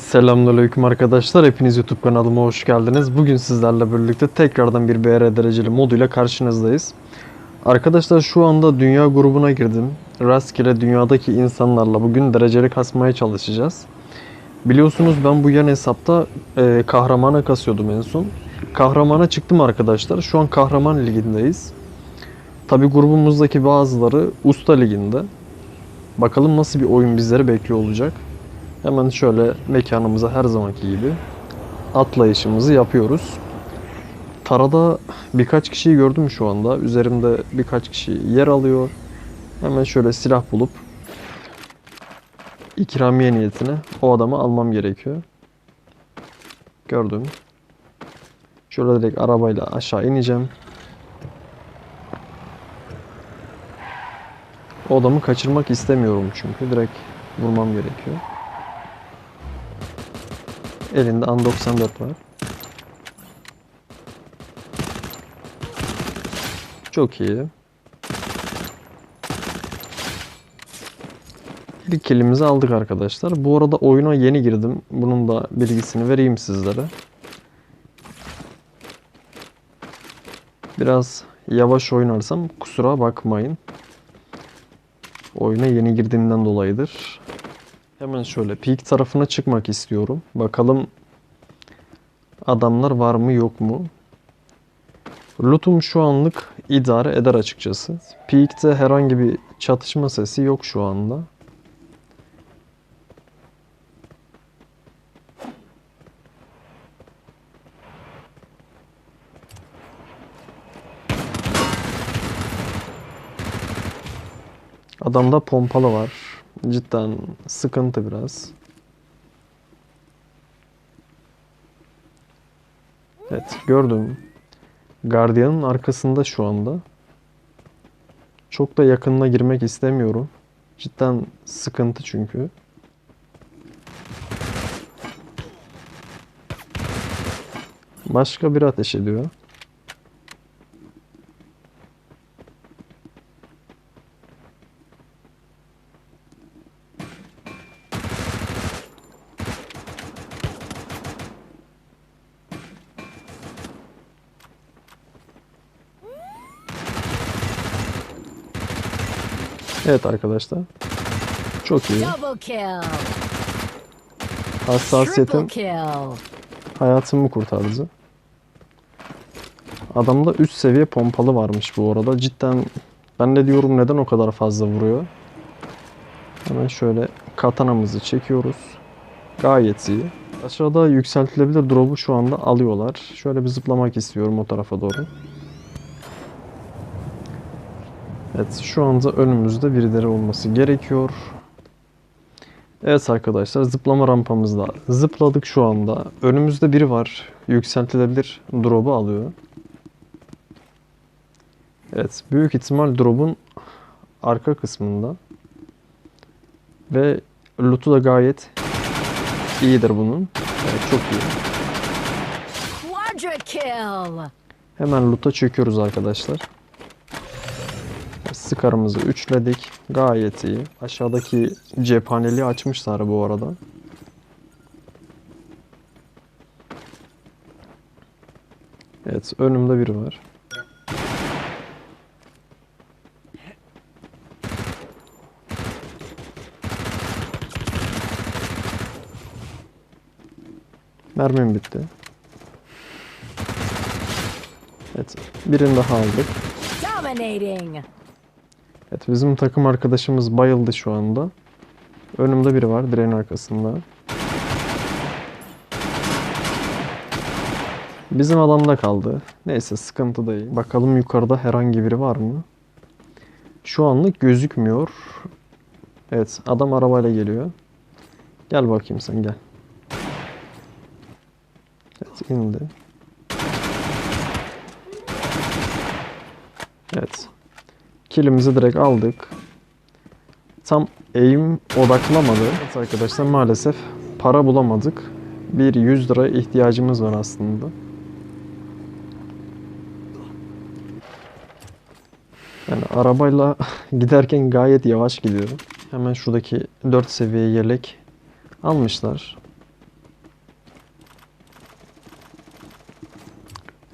Selamünaleyküm arkadaşlar. Hepiniz YouTube kanalıma hoş geldiniz. Bugün sizlerle birlikte tekrardan bir BR dereceli moduyla karşınızdayız. Arkadaşlar şu anda dünya grubuna girdim. Rastgele dünyadaki insanlarla bugün dereceli kasmaya çalışacağız. Biliyorsunuz ben bu yan hesapta e, kahramana kasıyordum en son. Kahramana çıktım arkadaşlar. Şu an kahraman ligindeyiz. Tabi grubumuzdaki bazıları usta liginde. Bakalım nasıl bir oyun bizleri bekliyor olacak. Hemen şöyle mekanımıza her zamanki gibi atlayışımızı yapıyoruz. Tarada birkaç kişiyi gördüm şu anda. Üzerimde birkaç kişi yer alıyor. Hemen şöyle silah bulup ikramiye niyetine o adamı almam gerekiyor. Gördüm. Şöyle direkt arabayla aşağı ineceğim. O adamı kaçırmak istemiyorum çünkü. Direkt vurmam gerekiyor. Elinde An 94 var. Çok iyi. İlk kilimizi aldık arkadaşlar. Bu arada oyuna yeni girdim. Bunun da bilgisini vereyim sizlere. Biraz yavaş oynarsam kusura bakmayın. Oyuna yeni girdiğimden dolayıdır. Hemen şöyle peak tarafına çıkmak istiyorum. Bakalım adamlar var mı yok mu? Lootum şu anlık idare eder açıkçası. Peak'te herhangi bir çatışma sesi yok şu anda. Adamda pompalı var. Cidden sıkıntı biraz. Evet gördüm. Gardiyanın arkasında şu anda. Çok da yakınına girmek istemiyorum. Cidden sıkıntı çünkü. Başka bir ateş ediyor. Evet arkadaşlar. Çok iyi. Hassasiyetim hayatımı kurtardı. Adamda üst seviye pompalı varmış bu arada. Cidden ben de diyorum neden o kadar fazla vuruyor. Hemen şöyle katanamızı çekiyoruz. Gayet iyi. Aşağıda yükseltilebilir drop'u şu anda alıyorlar. Şöyle bir zıplamak istiyorum o tarafa doğru. Evet şu anda önümüzde birileri olması gerekiyor. Evet arkadaşlar zıplama rampamızda zıpladık şu anda. Önümüzde biri var. Yükseltilebilir drop'u alıyor. Evet büyük ihtimal drop'un arka kısmında. Ve loot'u da gayet iyidir bunun. Evet, çok iyi. Hemen loot'a çöküyoruz arkadaşlar. Skarımızı üçledik. Gayet iyi. Aşağıdaki cephaneliği açmışlar bu arada. Evet önümde biri var. Mermim bitti. Evet birini daha aldık. Dominating. Evet bizim takım arkadaşımız bayıldı şu anda. Önümde biri var direğin arkasında. Bizim alanda kaldı. Neyse sıkıntı değil. Bakalım yukarıda herhangi biri var mı? Şu anlık gözükmüyor. Evet adam arabayla geliyor. Gel bakayım sen gel. Evet indi. Evet. Kilimizi direkt aldık. Tam eğim odaklamadı. Evet arkadaşlar maalesef para bulamadık. Bir 100 lira ihtiyacımız var aslında. Yani arabayla giderken gayet yavaş gidiyorum. Hemen şuradaki 4 seviye yelek almışlar.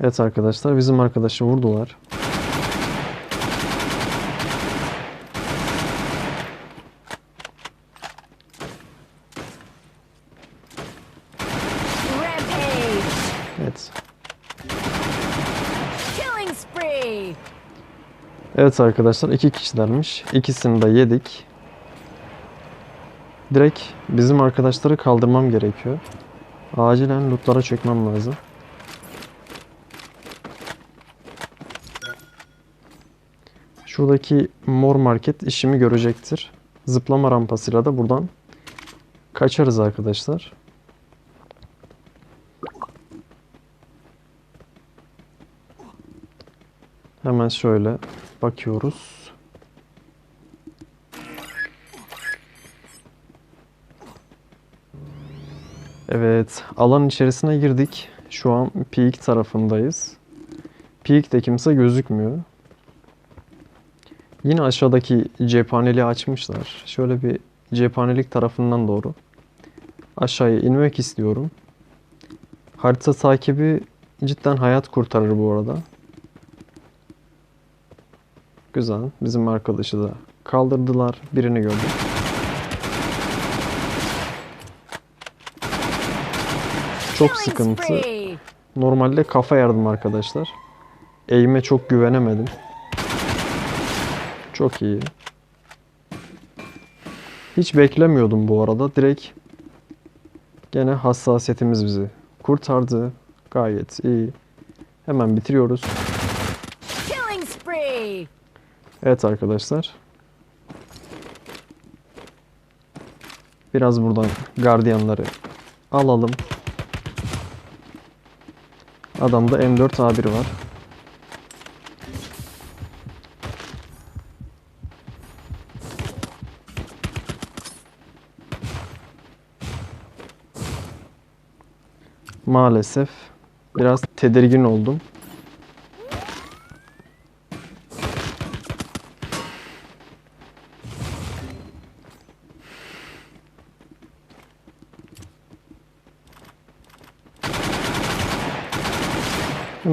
Evet arkadaşlar bizim arkadaşı vurdular. Evet arkadaşlar iki kişilermiş. İkisini de yedik. Direkt bizim arkadaşları kaldırmam gerekiyor. Acilen lootlara çökmem lazım. Şuradaki mor market işimi görecektir. Zıplama rampasıyla da buradan kaçarız arkadaşlar. Hemen şöyle bakıyoruz. Evet, alan içerisine girdik. Şu an peak tarafındayız. Peak'te kimse gözükmüyor. Yine aşağıdaki cephaneliği açmışlar. Şöyle bir cephanelik tarafından doğru aşağıya inmek istiyorum. Harita takibi cidden hayat kurtarır bu arada. Güzel. Bizim arkadaşı da kaldırdılar. Birini gördüm. Çok sıkıntı. Normalde kafa yardım arkadaşlar. Eğime çok güvenemedim. Çok iyi. Hiç beklemiyordum bu arada. Direkt gene hassasiyetimiz bizi kurtardı. Gayet iyi. Hemen bitiriyoruz. Evet arkadaşlar. Biraz buradan gardiyanları alalım. Adamda M4 A1 var. Maalesef biraz tedirgin oldum.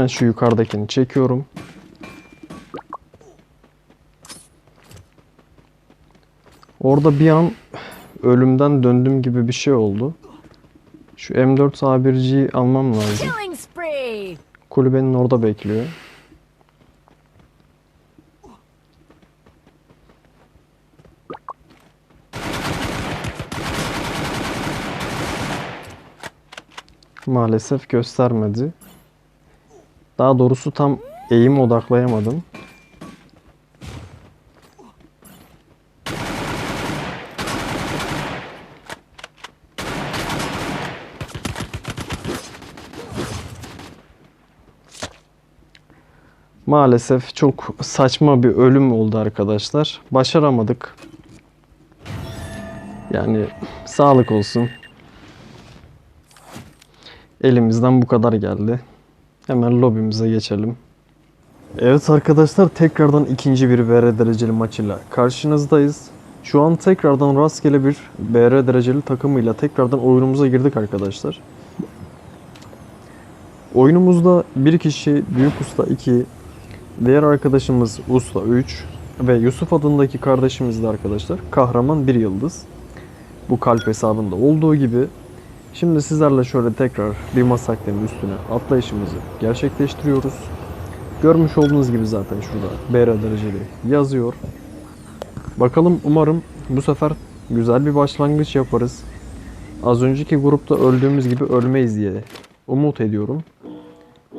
Hemen şu yukarıdakini çekiyorum. Orada bir an ölümden döndüm gibi bir şey oldu. Şu M4 A1G'yi almam lazım. Kulübenin orada bekliyor. Maalesef göstermedi. Daha doğrusu tam eğim odaklayamadım. Maalesef çok saçma bir ölüm oldu arkadaşlar. Başaramadık. Yani sağlık olsun. Elimizden bu kadar geldi. Hemen lobimize geçelim. Evet arkadaşlar tekrardan ikinci bir BR dereceli maçıyla karşınızdayız. Şu an tekrardan rastgele bir BR dereceli takımıyla tekrardan oyunumuza girdik arkadaşlar. Oyunumuzda bir kişi Büyük Usta 2, diğer arkadaşımız Usta 3 ve Yusuf adındaki kardeşimiz de arkadaşlar kahraman bir yıldız. Bu kalp hesabında olduğu gibi Şimdi sizlerle şöyle tekrar bir masaklerin üstüne atlayışımızı gerçekleştiriyoruz. Görmüş olduğunuz gibi zaten şurada BR dereceli yazıyor. Bakalım umarım bu sefer güzel bir başlangıç yaparız. Az önceki grupta öldüğümüz gibi ölmeyiz diye umut ediyorum.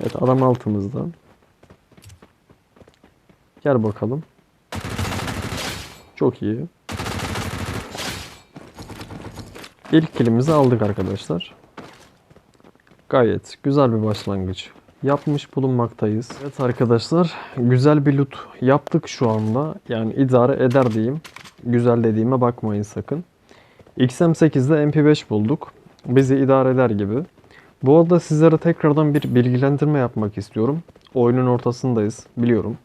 Evet adam altımızda. Gel bakalım. Çok iyi. İlk kilimizi aldık arkadaşlar. Gayet güzel bir başlangıç yapmış bulunmaktayız. Evet arkadaşlar güzel bir loot yaptık şu anda. Yani idare eder diyeyim. Güzel dediğime bakmayın sakın. XM8'de MP5 bulduk. Bizi idare eder gibi. Bu arada sizlere tekrardan bir bilgilendirme yapmak istiyorum. Oyunun ortasındayız biliyorum.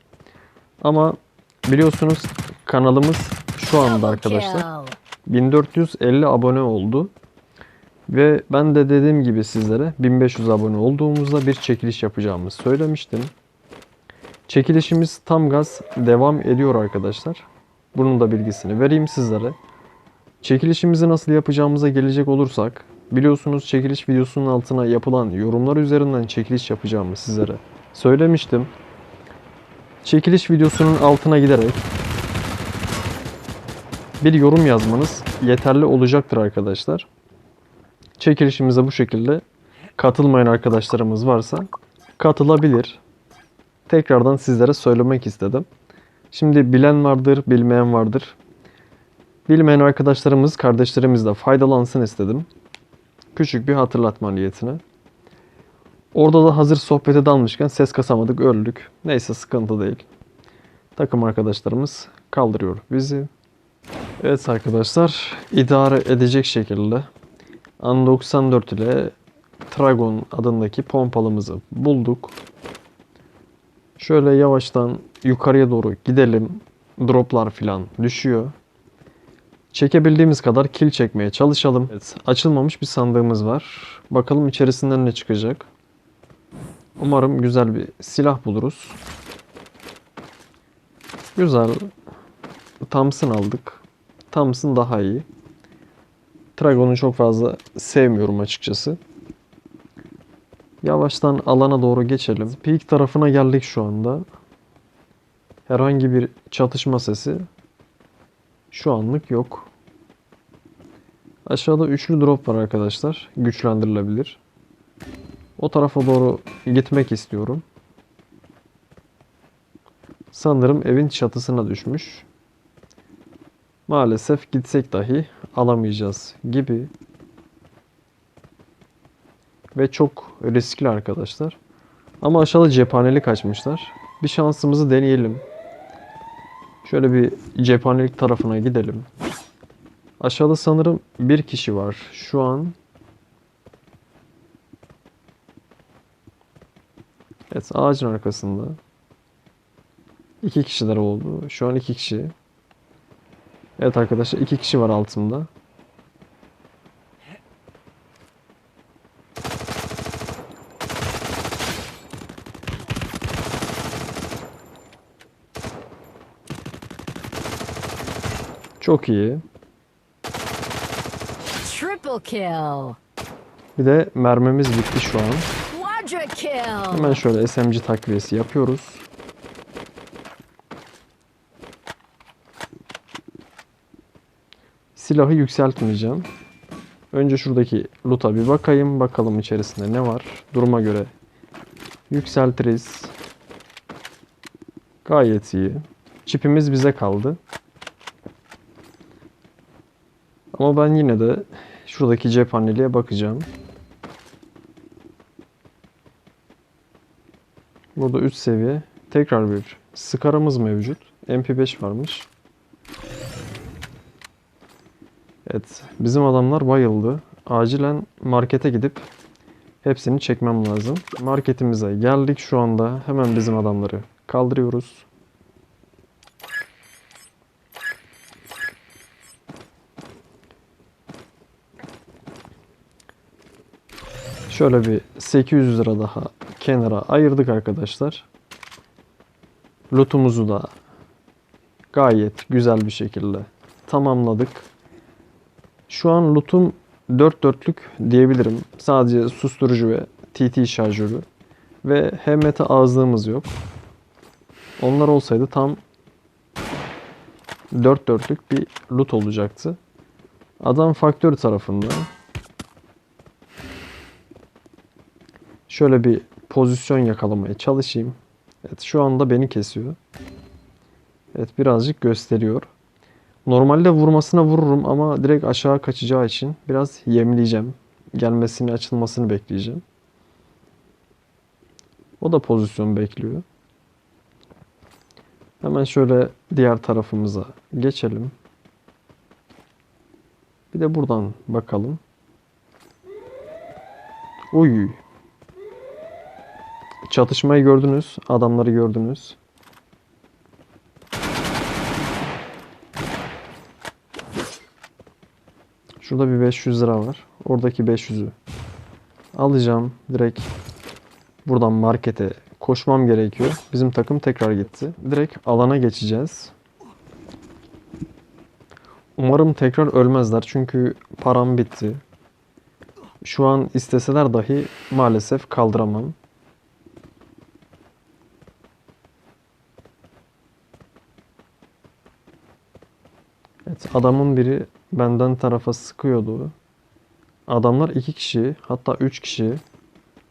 Ama biliyorsunuz kanalımız şu anda arkadaşlar. 1450 abone oldu. Ve ben de dediğim gibi sizlere 1500 abone olduğumuzda bir çekiliş yapacağımızı söylemiştim. Çekilişimiz tam gaz devam ediyor arkadaşlar. Bunun da bilgisini vereyim sizlere. Çekilişimizi nasıl yapacağımıza gelecek olursak biliyorsunuz çekiliş videosunun altına yapılan yorumlar üzerinden çekiliş yapacağımı sizlere söylemiştim. Çekiliş videosunun altına giderek bir yorum yazmanız yeterli olacaktır arkadaşlar. Çekilişimize bu şekilde katılmayan arkadaşlarımız varsa katılabilir. Tekrardan sizlere söylemek istedim. Şimdi bilen vardır, bilmeyen vardır. Bilmeyen arkadaşlarımız, kardeşlerimiz de faydalansın istedim. Küçük bir hatırlatma niyetine. Orada da hazır sohbete dalmışken ses kasamadık, öldük. Neyse sıkıntı değil. Takım arkadaşlarımız kaldırıyor bizi. Evet arkadaşlar, idare edecek şekilde An 94 ile Tragon adındaki pompalımızı bulduk. Şöyle yavaştan yukarıya doğru gidelim. Droplar filan düşüyor. Çekebildiğimiz kadar kill çekmeye çalışalım. Evet, açılmamış bir sandığımız var. Bakalım içerisinden ne çıkacak. Umarım güzel bir silah buluruz. Güzel. Thompson aldık. Thompson daha iyi. Tragon'u çok fazla sevmiyorum açıkçası. Yavaştan alana doğru geçelim. Peak tarafına geldik şu anda. Herhangi bir çatışma sesi şu anlık yok. Aşağıda üçlü drop var arkadaşlar. Güçlendirilebilir. O tarafa doğru gitmek istiyorum. Sanırım evin çatısına düşmüş. Maalesef gitsek dahi alamayacağız gibi. Ve çok riskli arkadaşlar. Ama aşağıda cephanelik açmışlar. Bir şansımızı deneyelim. Şöyle bir cephanelik tarafına gidelim. Aşağıda sanırım bir kişi var. Şu an Evet ağacın arkasında. İki kişiler oldu. Şu an iki kişi. Evet arkadaşlar iki kişi var altımda. Çok iyi. Triple kill. Bir de mermimiz bitti şu an. Hemen şöyle SMG takviyesi yapıyoruz. Silahı yükseltmeyeceğim. Önce şuradaki loot'a bir bakayım. Bakalım içerisinde ne var. Duruma göre yükseltiriz. Gayet iyi. Çipimiz bize kaldı. Ama ben yine de şuradaki cephaneliğe bakacağım. Burada 3 seviye. Tekrar bir Scar'ımız mevcut. MP5 varmış. Evet. Bizim adamlar bayıldı. Acilen markete gidip hepsini çekmem lazım. Marketimize geldik şu anda. Hemen bizim adamları kaldırıyoruz. Şöyle bir 800 lira daha kenara ayırdık arkadaşlar. Lootumuzu da gayet güzel bir şekilde tamamladık. Şu an lootum 4 dörtlük diyebilirim. Sadece susturucu ve TT şarjörü ve HMT ağızlığımız yok. Onlar olsaydı tam 4 dörtlük bir loot olacaktı. Adam faktör tarafında. Şöyle bir pozisyon yakalamaya çalışayım. Evet şu anda beni kesiyor. Evet birazcık gösteriyor. Normalde vurmasına vururum ama direkt aşağı kaçacağı için biraz yemleyeceğim. Gelmesini, açılmasını bekleyeceğim. O da pozisyon bekliyor. Hemen şöyle diğer tarafımıza geçelim. Bir de buradan bakalım. Uy. Çatışmayı gördünüz. Adamları gördünüz. Şurada bir 500 lira var. Oradaki 500'ü alacağım. Direkt buradan markete koşmam gerekiyor. Bizim takım tekrar gitti. Direkt alana geçeceğiz. Umarım tekrar ölmezler çünkü param bitti. Şu an isteseler dahi maalesef kaldıramam. Evet, adamın biri benden tarafa sıkıyordu. Adamlar iki kişi, hatta üç kişi.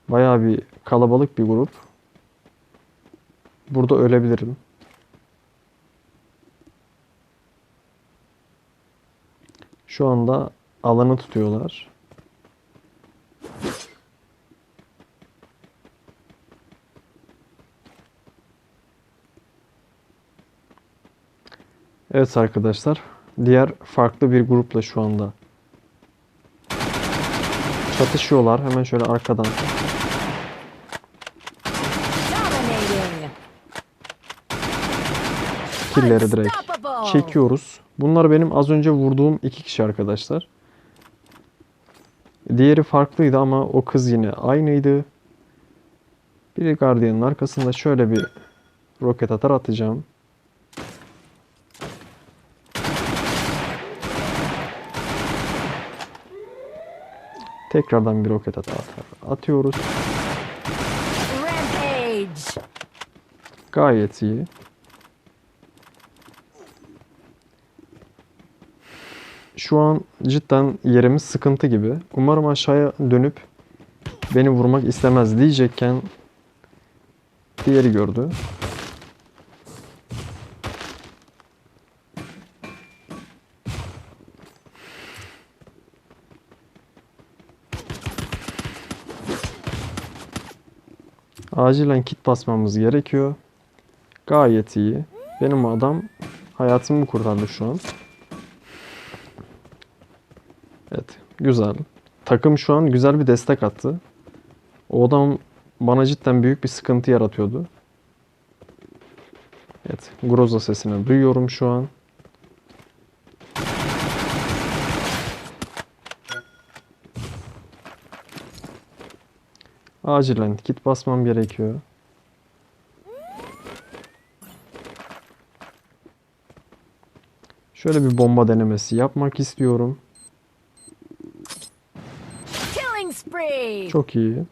Bayağı bir kalabalık bir grup. Burada ölebilirim. Şu anda alanı tutuyorlar. Evet arkadaşlar. Diğer farklı bir grupla şu anda çatışıyorlar. Hemen şöyle arkadan killeri direkt çekiyoruz. Bunlar benim az önce vurduğum iki kişi arkadaşlar. Diğeri farklıydı ama o kız yine aynıydı. Biri Guardian'ın arkasında şöyle bir roket atar atacağım. Tekrardan bir roket atar atıyoruz. Rampage. Gayet iyi. Şu an cidden yerimiz sıkıntı gibi. Umarım aşağıya dönüp beni vurmak istemez diyecekken diğeri gördü. Acilen kit basmamız gerekiyor. Gayet iyi. Benim adam hayatımı kurtardı şu an. Evet, güzel. Takım şu an güzel bir destek attı. O adam bana cidden büyük bir sıkıntı yaratıyordu. Evet, Groza sesini duyuyorum şu an. Acilen kit basmam gerekiyor. Şöyle bir bomba denemesi yapmak istiyorum. Çok iyi.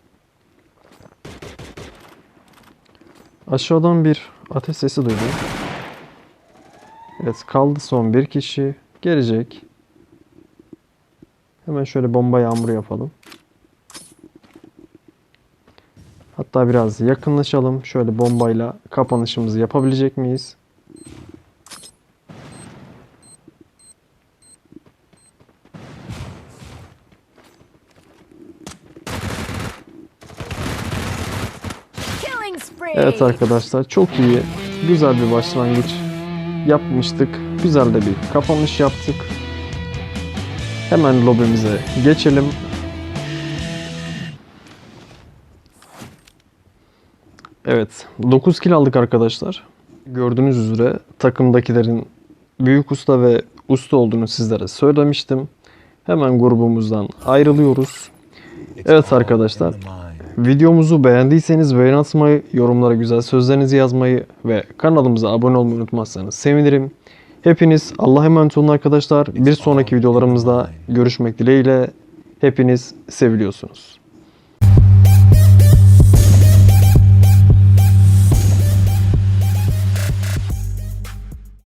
Aşağıdan bir ateş sesi duydum. Evet kaldı son bir kişi. Gelecek. Hemen şöyle bomba yağmuru yapalım. Hatta biraz yakınlaşalım. Şöyle bombayla kapanışımızı yapabilecek miyiz? Evet arkadaşlar çok iyi. Güzel bir başlangıç yapmıştık. Güzel de bir kapanış yaptık. Hemen lobimize geçelim. Evet 9 kill aldık arkadaşlar. Gördüğünüz üzere takımdakilerin büyük usta ve usta olduğunu sizlere söylemiştim. Hemen grubumuzdan ayrılıyoruz. Evet arkadaşlar. Videomuzu beğendiyseniz beğeni atmayı, yorumlara güzel sözlerinizi yazmayı ve kanalımıza abone olmayı unutmazsanız sevinirim. Hepiniz Allah'a emanet olun arkadaşlar. Bir sonraki videolarımızda görüşmek dileğiyle. Hepiniz seviliyorsunuz.